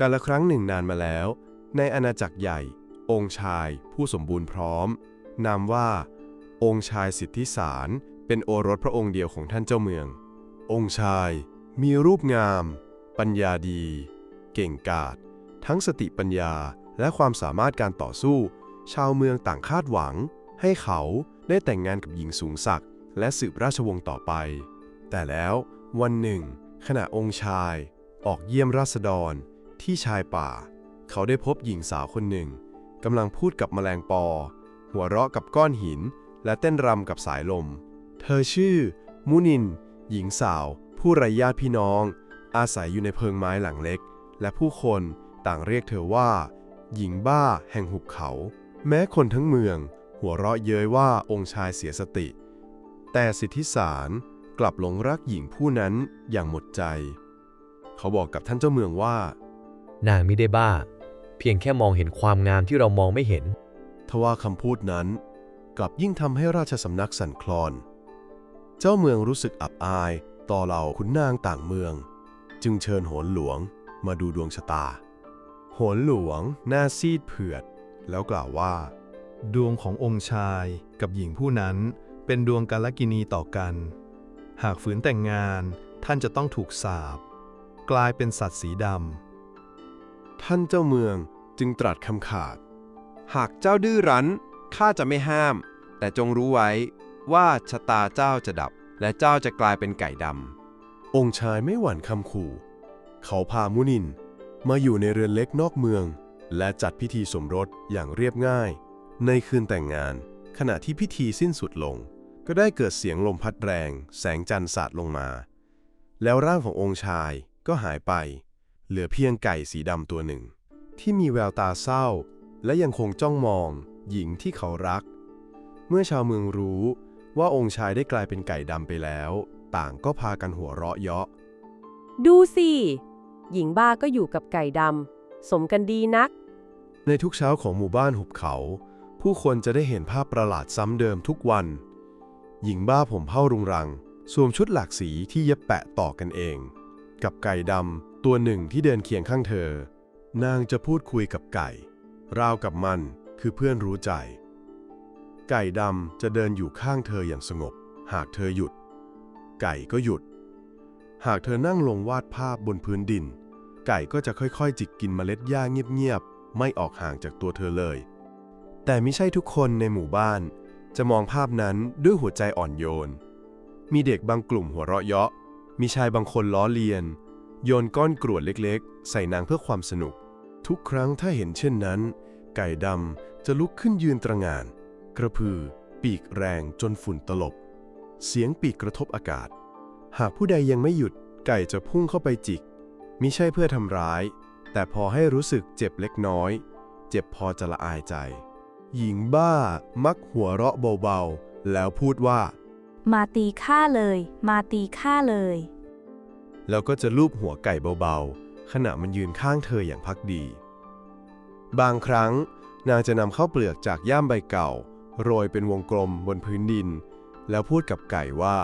กาลครั้งหนึ่งนานมาแล้ว ในอาณาจักรใหญ่ องค์ชายผู้สมบูรณ์พร้อม นามว่า องค์ชายสิทธิสาร เป็นโอรสพระองค์เดียวของท่านเจ้าเมือง องค์ชาย มีรูปงาม ปัญญาดี เก่งกาจทั้งสติปัญญาและความสามารถการต่อสู้ ชาวเมืองต่างคาดหวัง ให้เขาได้แต่งงานกับหญิงสูงศักดิ์และสืบราชวงศ์ต่อไป แต่แล้ววันหนึ่ง ขณะองค์ชาย ออกเยี่ยมราษฎร ที่ชายป่า เขาได้พบหญิงสาวคนหนึ่งกำลังพูดกับแมลงปอ หัวเราะกับก้อนหิน และเต้นรำกับสายลม เธอชื่อ มุนิน หญิงสาว ผู้ไร้ญาติพี่น้อง อาศัยอยู่ในเพิงไม้หลังเล็ก และผู้คนต่างเรียกเธอว่า หญิงบ้าแห่งหุบเขา แม้คนทั้งเมือง หัวเราะเย้ยว่าองค์ชายเสียสติ แต่สิทธิสารกลับหลงรักหญิงผู้นั้นอย่างหมดใจ เขาบอกกับท่านเจ้าเมืองว่า นางไม่ได้บ้า เพียงแค่มองเห็นความงามที่เรามองไม่เห็น ทว่าคำพูดนั้น กลับยิ่งทำให้ราชสำนักสั่นคลอน เจ้าเมืองรู้สึกอับอาย ต่อเหล่าขุนนางต่างเมือง จึงเชิญโหนหลวงมาดูดวงชะตา โหนหลวงหน้าซีดเผือด แล้วกล่าวว่า ดวงขององค์ชายกับหญิงผู้นั้นเป็นดวงกาลกินีต่อกัน หากฝืนแต่งงานท่านจะต้องถูกสาปกลายเป็นสัตว์สีด ท่านเจ้าเมืองจึงตรัสคำขาด หากเจ้าดื้อรั้นข้าจะไม่ห้าม แต่จงรู้ไว้ว่าชะตาเจ้าจะดับ และเจ้าจะกลายเป็นไก่ดำองค์ชายไม่หวั่นคำขู่ เขาพามุนินมาอยู่ในเรือนเล็กนอกเมือง และจัดพิธีสมรสอย่างเรียบง่าย ในคืนแต่งงาน ขณะที่พิธีสิ้นสุดลง ก็ได้เกิดเสียงลมพัดแรง แสงจันทร์สาดลงมา แล้วร่างขององค์ชายก็หายไป เหลือเพียงไก่สีดำตัวหนึ่ง ที่มีแววตาเศร้า และยังคงจ้องมอง หญิงที่เขารัก เมื่อชาวเมืองรู้ว่าองค์ชายได้กลายเป็นไก่ดำไปแล้ว ต่างก็พากันหัวเราะเยาะ ดูสิ หญิงบ้าก็อยู่กับไก่ดำ สมกันดีนัก ในทุกเช้าของหมู่บ้านหุบเขา ผู้คนจะได้เห็นภาพประหลาดซ้ำเดิมทุกวัน หญิงบ้าผมเผ้ารุงรัง สวมชุดหลากสีที่เย็บแปะต่อกันเอง กับไก่ดำ ตัวหนึ่งที่เดินเคียงข้างเธอ นางจะพูดคุยกับไก่ ราวกับมันคือเพื่อนรู้ใจ ไก่ดำจะเดินอยู่ข้างเธออย่างสงบ หากเธอหยุด ไก่ก็หยุด หากเธอนั่งลงวาดภาพบนพื้นดิน ไก่ก็จะค่อยๆ จิกกินเมล็ดหญ้าเงียบๆ ไม่ออกห่างจากตัวเธอเลย แต่ไม่ใช่ทุกคนในหมู่บ้าน จะมองภาพนั้นด้วยหัวใจอ่อนโยน มีเด็กบางกลุ่มหัวเราะเยาะ มีชายบางคนล้อเลียน โยนก้อนกรวดเล็กๆ ใส่นางเพื่อความสนุก ทุกครั้งถ้าเห็นเช่นนั้น ไก่ดำจะลุกขึ้นยืนตระงาน กระพือ ปีกแรงจนฝุ่นตลบ เสียงปีกกระทบอากาศ หากผู้ใดยังไม่หยุดไก่จะพุ่งเข้าไปจิกมิใช่เพื่อทำร้าย แต่พอให้รู้สึกเจ็บเล็กน้อย เจ็บพอจะละอายใจ หญิงบ้ามักหัวเราะเบาๆ แล้วพูดว่า มาตีข้าเลย มาตีข้าเลย แล้วก็จะลูบหัวไก่เบาๆ ขณะมันยืนข้างเธออย่างพักดี บางครั้งนางจะนำข้าวเปลือกจากย่ามใบเก่า โรยเป็นวงกลมบนพื้นดิน แล้วพูดกับไก่ว่า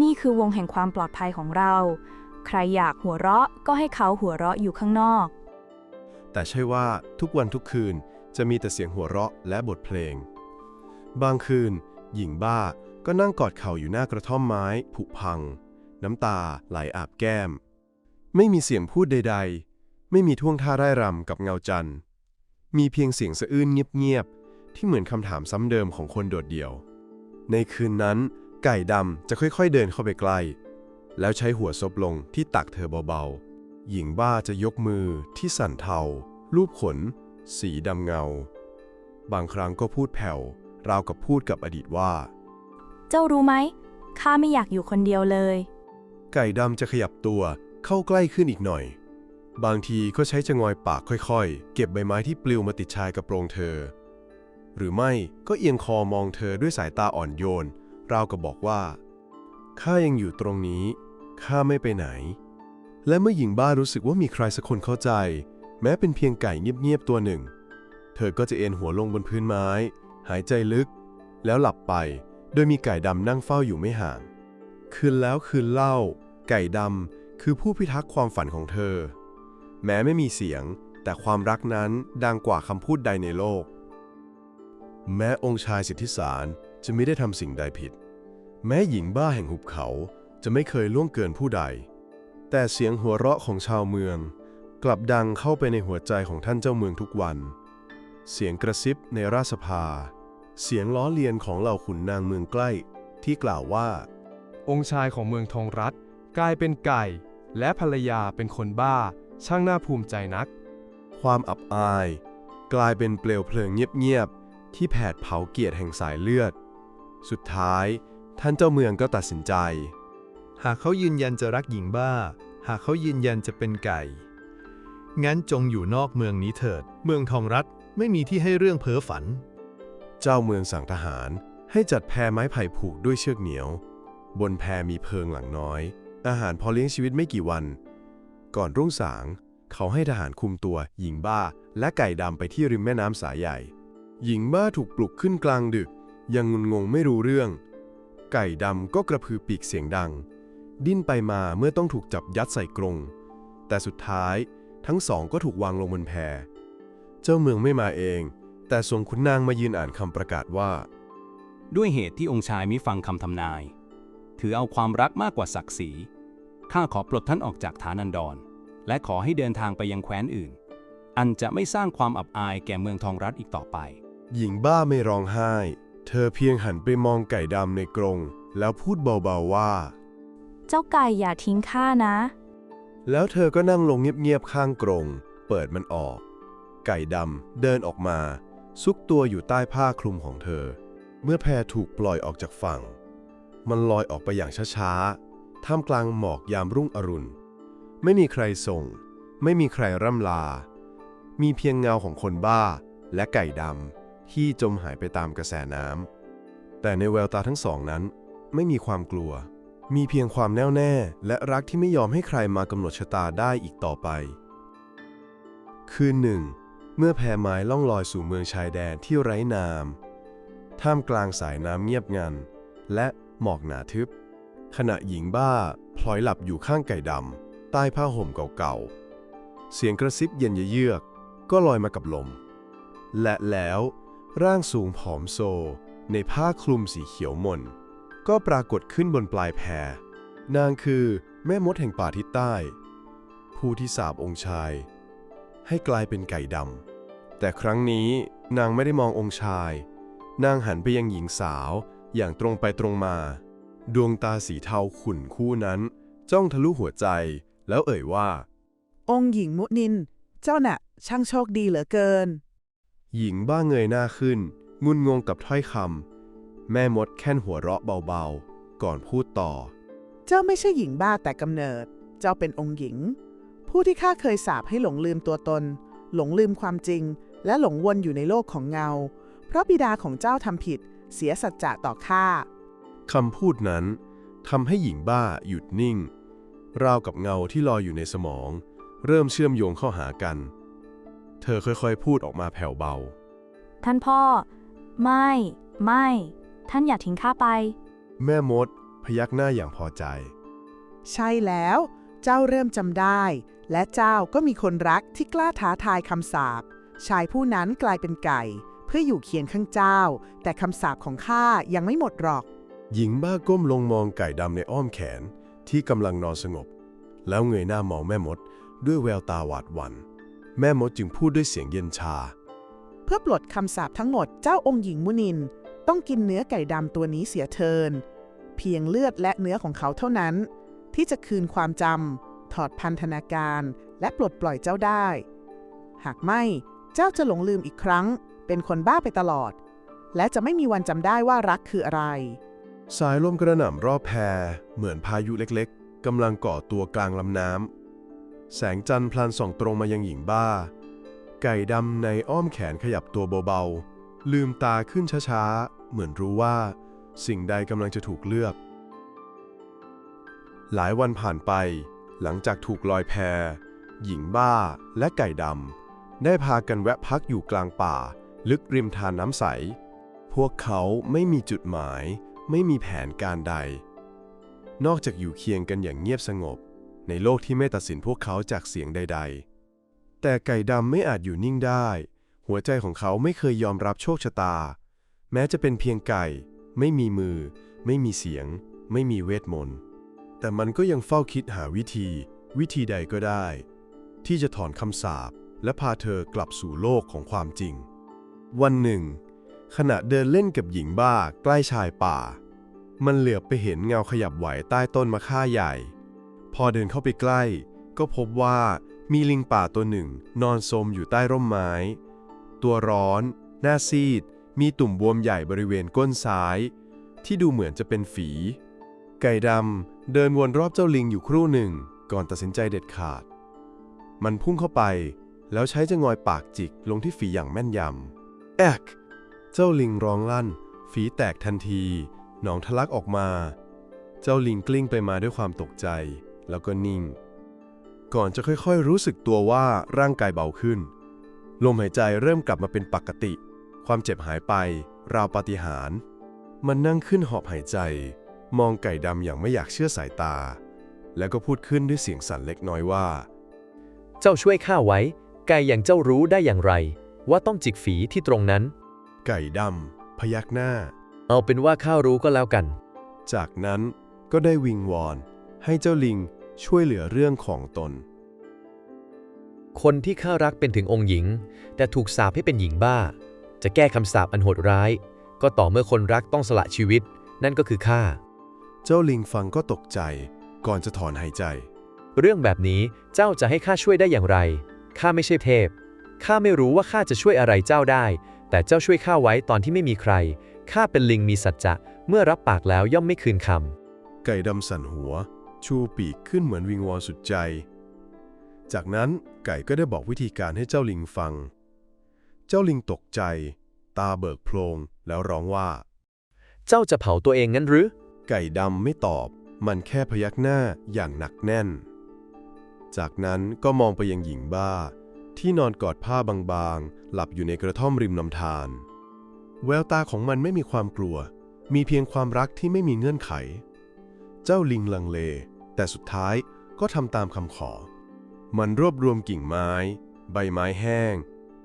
นี่คือวงแห่งความปลอดภัยของเรา ใครอยากหัวเราะก็ให้เขาหัวเราะอยู่ข้างนอก แต่ใช่ว่าทุกวันทุกคืนจะมีแต่เสียงหัวเราะและบทเพลง บางคืน หญิงบ้าก็นั่งกอดเข่าอยู่หน้ากระท่อมไม้ผุพัง น้ำตาไหลอาบแก้ม ไม่มีเสียงพูดใด ๆ ไม่มีท่วงท่าร่ายรำกับเงาจันทร์ มีเพียงเสียงสะอื้นเงียบๆ ที่เหมือนคำถามซ้ำเดิมของคนโดดเดี่ยว ในคืนนั้น ไก่ดำจะค่อยๆเดินเข้าไปใกล้ แล้วใช้หัวซบลงที่ตักเธอเบาๆ หญิงบ้าจะยกมือที่สั่นเทา รูปขน สีดำเงา บางครั้งก็พูดแผ่ว ราวกับพูดกับอดีตว่า เจ้ารู้ไหมข้าไม่อยากอยู่คนเดียวเลย ไก่ดำจะขยับตัวเข้าใกล้ขึ้นอีกหน่อย บางทีก็ใช้จะงอยปากค่อยๆ เก็บใบไม้ที่ปลิวมาติดชายกระโปรงเธอ หรือไม่ก็เอียงคอมองเธอด้วยสายตาอ่อนโยน ราวกับบอกว่าข้ายังอยู่ตรงนี้ข้าไม่ไปไหน และเมื่อหญิงบ้ารู้สึกว่ามีใครสักคนเข้าใจ แม้เป็นเพียงไก่เงียบๆตัวหนึ่ง เธอก็จะเอนหัวลงบนพื้นไม้ หายใจลึก แล้วหลับไป โดยมีไก่ดำนั่งเฝ้าอยู่ไม่ห่าง คืนแล้วคืนเล่า ไก่ดำคือผู้พิทักษ์ความฝันของเธอ แม้ไม่มีเสียง แต่ความรักนั้นดังกว่าคำพูดใดในโลก แม้องค์ชายสิทธิสารจะไม่ได้ทำสิ่งใดผิด แม้หญิงบ้าแห่งหุบเขาจะไม่เคยล่วงเกินผู้ใด แต่เสียงหัวเราะของชาวเมือง กลับดังเข้าไปในหัวใจของท่านเจ้าเมืองทุกวัน เสียงกระซิบในราชสภา เสียงล้อเลียนของเหล่าขุนนางเมืองใกล้ที่กล่าวว่า องค์ชายของเมืองทองรัฐ กลายเป็นไก่ และภรรยาเป็นคนบ้า ช่างน่าภูมิใจนัก ความอับอาย กลายเป็นเปลวเพลิงเงียบๆ ที่แผดเผาเกียรติแห่งสายเลือด สุดท้ายท่านเจ้าเมืองก็ตัดสินใจ หากเขายืนยันจะรักหญิงบ้า หากเขายืนยันจะเป็นไก่ งั้นจงอยู่นอกเมืองนี้เถิด เมืองทองรัฐไม่มีที่ให้เรื่องเพ้อฝัน เจ้าเมืองสั่งทหารให้จัดแพไม้ไผ่ผูกด้วยเชือกเหนียว บนแพมีเพิงหลังน้อย อาหารพอเลี้ยงชีวิตไม่กี่วัน ก่อนรุ่งสาง เขาให้ทหารคุมตัว หญิงบ้า และไก่ดำไปที่ริมแม่น้ำสายใหญ่ หญิงบ้าถูกปลุกขึ้นกลางดึก ยังงุนงงไม่รู้เรื่อง ไก่ดำก็กระพือปีกเสียงดัง ดิ้นไปมาเมื่อต้องถูกจับยัดใส่กรง แต่สุดท้ายทั้งสองก็ถูกวางลงบนแพ เจ้าเมืองไม่มาเอง แต่ส่งขุนนางมายืนอ่านคำประกาศว่า ด้วยเหตุที่องค์ชายมิฟังคำทำนาย ถือเอาความรักมากกว่าศักดิ์ศรี ข้าขอปลดท่านออกจากฐานันดร และขอให้เดินทางไปยังแคว้นอื่น อันจะไม่สร้างความอับอายแก่เมืองทองรัฐอีกต่อไป หญิงบ้าไม่ร้องไห้ เธอเพียงหันไปมองไก่ดำในกรง แล้วพูดเบาๆว่า เจ้าไก่อย่าทิ้งข้านะ แล้วเธอก็นั่งลงเงียบๆข้างกรง เปิดมันออก ไก่ดำเดินออกมา ซุกตัวอยู่ใต้ผ้าคลุมของเธอ เมื่อแพถูกปล่อยออกจากฝั่ง มันลอยออกไปอย่างช้าๆ ท่ามกลางหมอกยามรุ่งอรุณ ไม่มีใครส่ง ไม่มีใครร่ำลา มีเพียงเงาของคนบ้าและไก่ดำที่จมหายไปตามกระแสน้ำ แต่ในแววตาทั้งสองนั้น ไม่มีความกลัว มีเพียงความแน่วแน่ และรักที่ไม่ยอมให้ใครมากำหนดชะตาได้อีกต่อไป คืนหนึ่ง เมื่อแพไม้ล่องลอยสู่เมืองชายแดนที่ไร้นาม ท่ามกลางสายน้ำเงียบงัน และ หมอกหนาทึบ ขณะหญิงบ้าพลอยหลับอยู่ข้างไก่ดำใต้ผ้าห่มเก่าๆ เสียงกระซิบเย็นเยือกก็ลอยมากับลม และแล้วร่างสูงผอมโซ ในผ้าคลุมสีเขียวมน ก็ปรากฏขึ้นบนปลายแพนางคือแม่มดแห่งป่าทิศใต้ ผู้ที่สาบองค์ชาย ให้กลายเป็นไก่ดำแต่ครั้งนี้นางไม่ได้มององค์ชาย นางหันไปยังหญิงสาว อย่างตรงไปตรงมา ดวงตาสีเทาขุ่นคู่นั้น จ้องทะลุหัวใจ แล้วเอ่ยว่า องค์หญิงมุนิน เจ้าน่ะ ช่างโชคดีเหลือเกิน หญิงบ้าเงยหน้าขึ้น งุนงงกับถ้อยคำแม่มดแค่นหัวเราะเบาๆ ก่อนพูดต่อ เจ้าไม่ใช่หญิงบ้าแต่กำเนิด เจ้าเป็นองค์หญิง ผู้ที่ข้าเคยสาปให้หลงลืมตัวตน หลงลืมความจริง และหลงวนอยู่ในโลกของเงา เพราะบิดาของเจ้าทำผิด เสียสัจจะต่อข้าคำพูดนั้นทำให้หญิงบ้าหยุดนิ่ง ราวกับเงาที่ลอยอยู่ในสมอง เริ่มเชื่อมโยงเข้าหากัน เธอค่อยๆ พูดออกมาแผ่วเบา ท่านพ่อ ไม่ ไม่ ท่านอย่าทิ้งข้าไป แม่มด พยักหน้าอย่างพอใจ ใช่แล้ว เจ้าเริ่มจำได้ และเจ้าก็มีคนรักที่กล้าท้าทายคำสาปชายผู้นั้นกลายเป็นไก่เพื่ออยู่เคียงข้างเจ้า แต่คำสาปของข้ายังไม่หมดหรอก หญิงบ้าก้มลงมองไก่ดำในอ้อมแขนที่กำลังนอนสงบ แล้วเงยหน้ามองแม่มด ด้วยแววตาหวาดหวัน่นแม่มดจึงพูดด้วยเสียงเย็นชา เพื่อปลดคำสาปทั้งหมดเจ้าองค์หญิงมุนิน ต้องกินเนื้อไก่ดำตัวนี้เสียเทิน เพียงเลือดและเนื้อของเขาเท่านั้น ที่จะคืนความจำถอดพันธนาการ และปลดปล่อยเจ้าได้ หากไม่เจ้าจะหลงลืมอีกครั้ง เป็นคนบ้าไปตลอด และจะไม่มีวันจำได้ว่ารักคืออะไร สายลมกระหน่ำรอบแพเหมือนพายุเล็กๆกำลังก่อตัวกลางลำน้ำแสงจันทร์พลันส่องตรงมายังหญิงบ้า ไก่ดำในอ้อมแขนขยับตัวเบาๆ ลืมตาขึ้นช้าๆ เหมือนรู้ว่า สิ่งใดกำลังจะถูกเลือก หลายวันผ่านไป หลังจากถูกลอยแพหญิงบ้าและไก่ดำได้พากันแวะพักอยู่กลางป่า ลึกริมทานน้ำใส พวกเขาไม่มีจุดหมาย ไม่มีแผนการใด นอกจากอยู่เคียงกันอย่างเงียบสงบ ในโลกที่ไม่ตัดสินพวกเขาจากเสียงใดแต่ไก่ดำไม่อาจอยู่นิ่งได้ หัวใจของเขาไม่เคยยอมรับโชคชะตา แม้จะเป็นเพียงไก่ ไม่มีมือ ไม่มีเสียง ไม่มีเวทมนต์ แต่มันก็ยังเฝ้าคิดหาวิธี วิธีใดก็ได้ ที่จะถอนคำสาปและพาเธอกลับสู่โลกของความจริง วันหนึ่ง ขณะเดินเล่นกับหญิงบ้าใกล้ชายป่า มันเหลือบไปเห็นเงาขยับไหวใต้ต้นมะค่าใหญ่ พอเดินเข้าไปใกล้ ก็พบว่ามีลิงป่าตัวหนึ่งนอนสมอยู่ใต้ร่มไม้ ตัวร้อน หน้าซีด มีตุ่มบวมใหญ่บริเวณก้นซ้าย ที่ดูเหมือนจะเป็นฝี ไก่ดำเดินวนรอบเจ้าลิงอยู่ครู่หนึ่ง ก่อนตัดสินใจเด็ดขาด มันพุ่งเข้าไป แล้วใช้จะงอยปากจิกลงที่ฝีอย่างแม่นยำ แอกเจ้าลิงร้องลั่น ฝีแตกทันที หนองทะลักออกมา เจ้าลิงกลิ้งไปมาด้วยความตกใจ แล้วก็นิ่ง ก่อนจะค่อยๆ รู้สึกตัวว่าร่างกายเบาขึ้น ลมหายใจเริ่มกลับมาเป็นปกติ ความเจ็บหายไป ราวปาฏิหาริย์มันนั่งขึ้นหอบหายใจ มองไก่ดำอย่างไม่อยากเชื่อสายตา แล้วก็พูดขึ้นด้วยเสียงสั่นเล็กน้อยว่า เจ้าช่วยข้าไว้ ไก่อย่างเจ้ารู้ได้อย่างไร ว่าต้องจิกฝีที่ตรงนั้น ไก่ดำพยักหน้า เอาเป็นว่าข้ารู้ก็แล้วกัน จากนั้นก็ได้วิงวอน ให้เจ้าลิงช่วยเหลือเรื่องของตน คนที่ข้ารักเป็นถึงองค์หญิง แต่ถูกสาปให้เป็นหญิงบ้า จะแก้คำสาปอันโหดร้าย ก็ต่อเมื่อคนรักต้องสละชีวิต นั่นก็คือข้า เจ้าลิงฟังก็ตกใจ ก่อนจะถอนหายใจ เรื่องแบบนี้เจ้าจะให้ข้าช่วยได้อย่างไรข้าไม่ใช่เทพ ข้าไม่รู้ว่าข้าจะช่วยอะไรเจ้าได้ แต่เจ้าช่วยข้าไว้ตอนที่ไม่มีใคร ข้าเป็นลิงมีสัจจะ เมื่อรับปากแล้วย่อมไม่คืนคไก่ดำสั่นหัว ชูปีกขึ้นเหมือนวิงวอนสุดใจ จากนั้นไก่ก็ได้บอกวิธีการให้เจ้าลิงฟัง เจ้าลิงตกใจ ตาเบิกโพลงแล้วร้องว่าำเจ้าจะเผาตัวเองงั้นหรือ ไก่ดำไม่ตอบ มันแค่พยักหน้าอย่างหนักแน่น จากนั้นก็มองไปยังหญิงบ้า ที่นอนกอดผ้าบางๆ หลับอยู่ในกระท่อมริมลำธารแววตาของมันไม่มีความกลัว มีเพียงความรักที่ไม่มีเงื่อนไข เจ้าลิงลังเล แต่สุดท้ายก็ทำตามคำขอ มันรวบรวมกิ่งไม้ ใบไม้แห้ง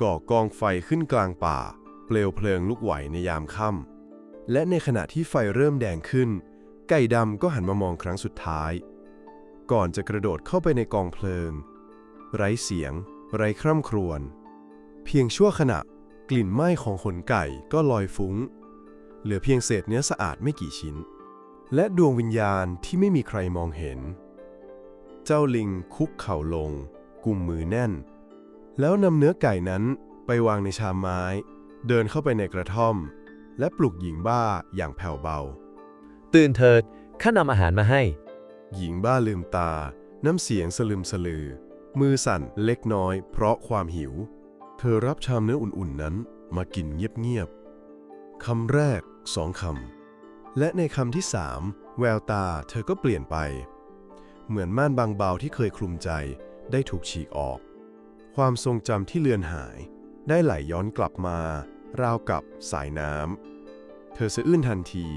ก่อกองไฟขึ้นกลางป่า เปลวเพลิงลุกไหวในยามค่ำและในขณะที่ไฟเริ่มแดงขึ้น ไก่ดำก็หันมามองครั้งสุดท้าย ก่อนจะกระโดดเข้าไปในกองเพลิง ไร้เสียง ไร้คร่ำครวญ เพียงชั่วขณะ กลิ่นไหม้ของขนไก่ก็ลอยฟุ้ง เหลือเพียงเศษเนื้อสะอาดไม่กี่ชิ้น และดวงวิญญาณที่ไม่มีใครมองเห็น เจ้าลิงคุกเข่าลง กุมมือแน่น แล้วนำเนื้อไก่นั้นไปวางในชามไม้ เดินเข้าไปในกระท่อม และปลุกหญิงบ้าอย่างแผ่วเบา ตื่นเถิดข้านำอาหารมาให้ หญิงบ้าลืมตา น้ำเสียงสลึมสลือ มือสั่นเล็กน้อยเพราะความหิว เธอรับชามเนื้ออุ่นๆนั้นมากินเงียบๆคำแรกสองคำ และในคำที่สามแววตาเธอก็เปลี่ยนไป เหมือนม่านบางเบาที่เคยคลุมใจได้ถูกฉีกออก ความทรงจำที่เลือนหาย ได้ไหลย้อนกลับมา ราวกับสายน้ำ เธอสะอื้นทันที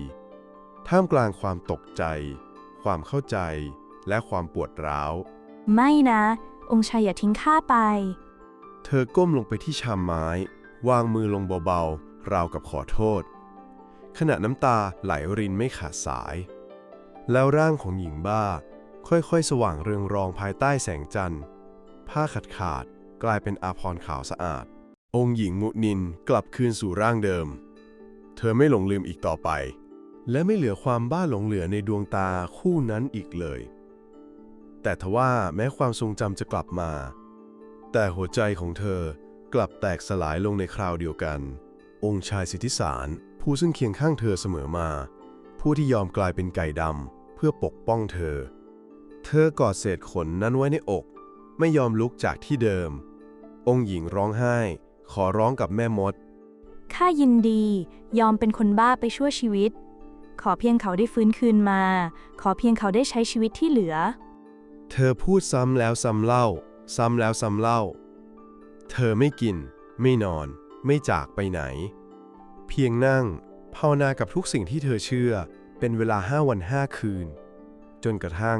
ท่ามกลางความตกใจ ความเข้าใจ และความปวดร้าว ไม่นะ องค์ชายอย่าทิ้งข้าไป เธอก้มลงไปที่ชามไม้ วางมือลงเบาๆ ราวกับขอโทษ ขณะน้ำตาไหลรินไม่ขาดสาย แล้วร่างของหญิงบ้า ค่อยๆ สว่างเรืองรองภายใต้แสงจันทร์ ผ้าขาดขาดกลายเป็นอาภรขาวสะอาด องค์หญิงมุนินกลับคืนสู่ร่างเดิม เธอไม่หลงลืมอีกต่อไป และไม่เหลือความบ้าหลงเหลือในดวงตาคู่นั้นอีกเลย แต่ทว่าแม้ความทรงจำจะกลับมา แต่หัวใจของเธอกลับแตกสลายลงในคราวเดียวกัน องค์ชายสิทธิสารผู้ซึ่งเคียงข้างเธอเสมอมา ผู้ที่ยอมกลายเป็นไก่ดำเพื่อปกป้องเธอ เธอกอดเศษขนนั้นไว้ในอก ไม่ยอมลุกจากที่เดิม องค์หญิงร้องไห้ ขอร้องกับแม่มด ข้ายินดียอมเป็นคนบ้าไปชั่วชีวิต ขอเพียงเขาได้ฟื้นคืนมา ขอเพียงเขาได้ใช้ชีวิตที่เหลือ เธอพูดซ้ำแล้วซ้ำเล่า ซ้ำแล้วซ้ำเล่า เธอไม่กิน ไม่นอน ไม่จากไปไหน เพียงนั่งภาวนากับทุกสิ่งที่เธอเชื่อ เป็นเวลาห้าวันห้าคืน จนกระทั่ง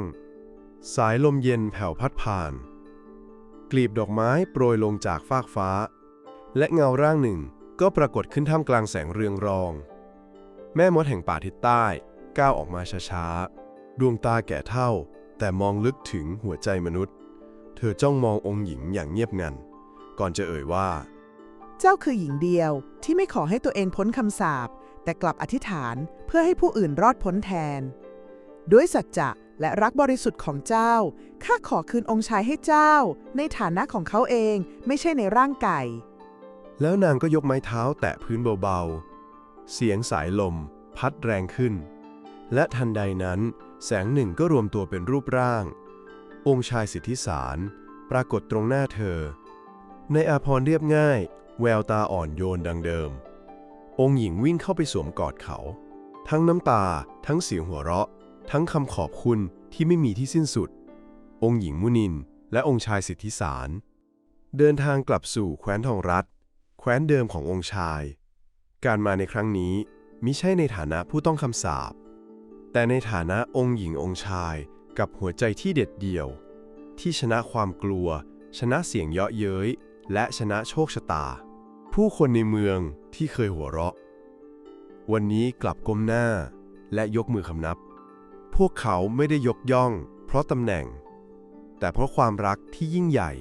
สายลมเย็นแผ่วพัดผ่าน กลีบดอกไม้โปรยลงจากฟากฟ้า และเงาร่างหนึ่งก็ปรากฏขึ้นท่ามกลางแสงเรืองรอง แม่มดแห่งป่าทิศใต้ ก้าวออกมาช้าๆ ดวงตาแก่เท่า แต่มองลึกถึงหัวใจมนุษย์ เธอจ้องมององค์หญิงอย่างเงียบงัน ก่อนจะเอ่ยว่า เจ้าคือหญิงเดียวที่ไม่ขอให้ตัวเองพ้นคำสาปแต่กลับอธิษฐานเพื่อให้ผู้อื่นรอดพ้นแทน ด้วยสัจจะและรักบริสุทธิ์ของเจ้า ข้าขอคืนองค์ชายให้เจ้า ในฐานะของเขาเองไม่ใช่ในร่างไก่แล้วนางก็ยกไม้เท้าแตะพื้นเบาๆ เสียงสายลม พัดแรงขึ้น และทันใดนั้น แสงหนึ่งก็รวมตัวเป็นรูปร่าง องค์ชายสิทธิสาร ปรากฏตรงหน้าเธอ ในอาพรเรียบง่าย แววตาอ่อนโยนดังเดิม องค์หญิงวิ่งเข้าไปสวมกอดเขา ทั้งน้ำตา ทั้งเสียงหัวเราะ ทั้งคำขอบคุณที่ไม่มีที่สิ้นสุด องค์หญิงมุนิน และองค์ชายสิทธิสาร เดินทางกลับสู่แคว้นทองรัฐ แคว้นเดิมขององค์ชาย การมาในครั้งนี้มิใช่ในฐานะผู้ต้องคำสาป แต่ในฐานะองค์หญิงองค์ชายกับหัวใจที่เด็ดเดี่ยว ที่ชนะความกลัว ชนะเสียงเยาะเย้ย และชนะโชคชะตา ผู้คนในเมืองที่เคยหัวเราะ วันนี้กลับก้มหน้าและยกมือคำนับ พวกเขาไม่ได้ยกย่อง เพราะตำแหน่ง แต่เพราะความรักที่ยิ่งใหญ่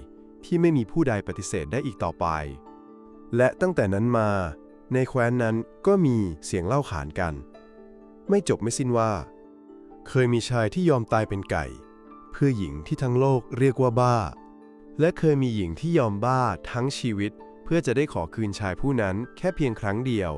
ที่ไม่มีผู้ใดปฏิเสธได้อีกต่อไป และตั้งแต่นั้นมา ในแคว้นนั้นก็มีเสียงเล่าขานกัน ไม่จบไม่สิ้นว่า เคยมีชายที่ยอมตายเป็นไก่ เพื่อหญิงที่ทั้งโลกเรียกว่าบ้า และเคยมีหญิงที่ยอมบ้าทั้งชีวิต เพื่อจะได้ขอคืนชายผู้นั้นแค่เพียงครั้งเดียว